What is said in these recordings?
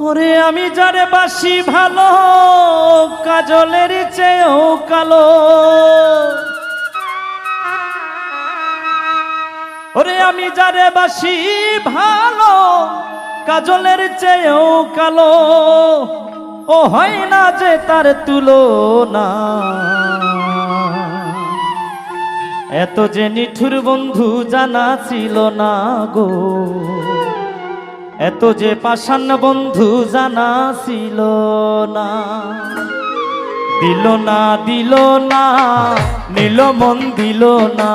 ওরে আমি যারে বাসি ভালো, কাজলের চেয়েও কালো। ওরে আমি যারে বাসি ভালো, কাজলের চেয়েও কালো। ও হয় না যে তার তুলনা। এত যে নিঠুর বন্ধু জানা ছিল না গো। এত যে পাষাণ বন্ধু জানা ছিল না। দিল না দিল না, নিল মন দিল না।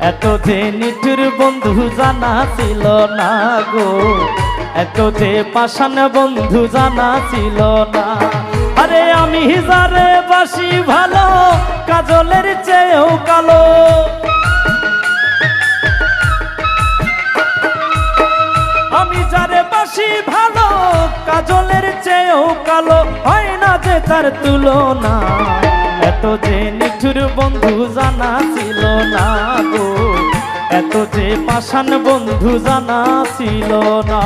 এত যে নিঠুর বন্ধু জানা ছিল না গো। এত যে পাষাণ বন্ধু জানা ছিল না। আরে আমি যারে বাসি ভালো, কাজলের চেয়েও কালো। আমি যারে বাসি ভালো, কাজলের চেয়েও কালো, হয় না যে তার তুলনা। এত যে নিঠুর বন্ধু জানা ছিল না গো, এত যে পাষাণ বন্ধু জানা ছিল না।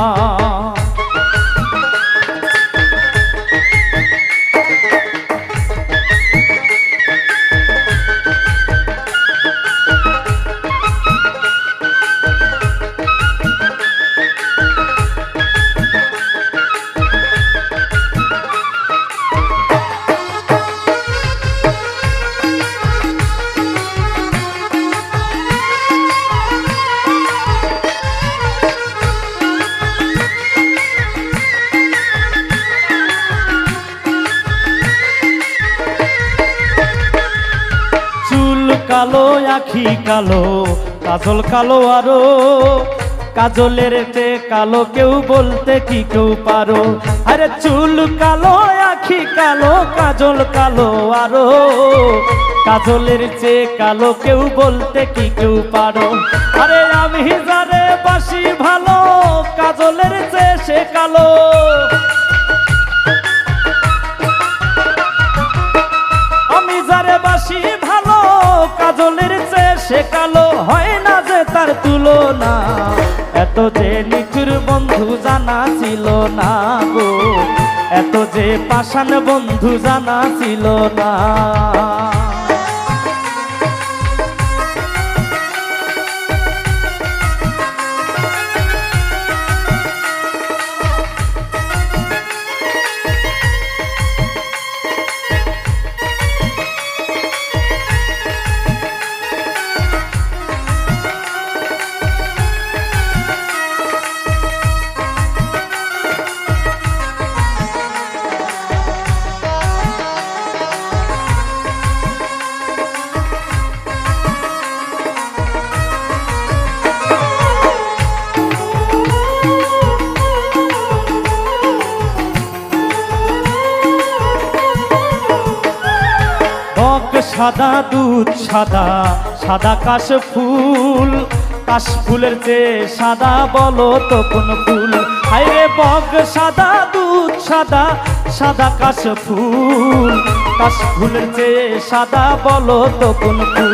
আখি কালো, কাজল কালো আরও। কাজলের তে কালো কেউ বলতে কি কেউ পারো। আরে চুল কালো, আখি কালো, কাজল কালো আরও। কাজলের চে কালো কেউ বলতে কি কেউ পারো। আরে আমি যারে বাসি ভালো, কাজলের চে সে কালো। তুলো তুলনা। এত যে নিঠুর বন্ধু জানা ছিল না গো। এত যে পাষাণ বন্ধু জানা ছিল না। সাদা দুধ, সাদা সাদা কাশ ফুল। কাশ ফুলের চেয়ে সাদা বলো তো কোন ফুল? হাইরে বগ সাদা দুধ, সাদা সাদা কাশ ফুল। কাশ ফুলের চেয়ে সাদা বলো তো কোন ফুল?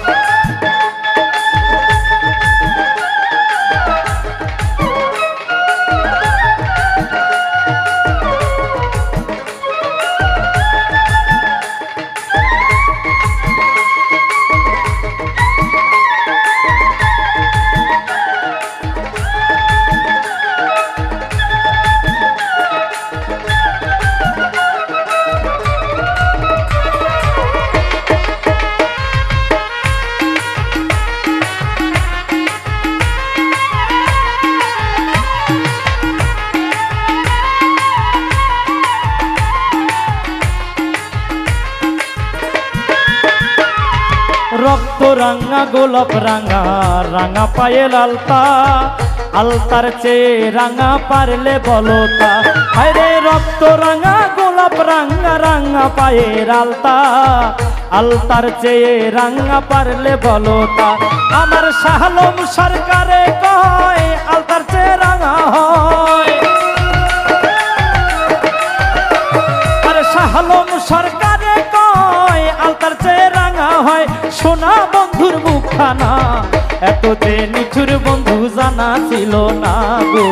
রক্ত রাঙা, গোলাপ রাঙা রাঙা পায়ে লালতা। আলতার চেয়ে রাঙা পারলে বলো তা হায়রে রক্ত রাঙা, গোলাপ রাঙা রাঙা পায়ের আলতা। আলতার চেয়ে রাঙা পারলে বলো তা আমার শাহলম সরকারে কয়, আলতার চেয়ে রাঙা হয়। সোনা বন্ধুর মুখানা এত যে নিঠুর বন্ধু জানা ছিল না গো।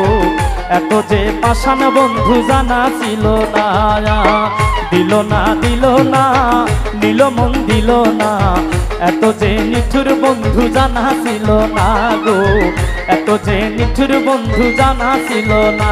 এত যে পাষাণ বন্ধু জানা ছিল না, দিল না দিল না, নিল মন দিল না। এত যে নিঠুর বন্ধু জানা ছিল না গো। এত যে নিঠুর বন্ধু জানা ছিল না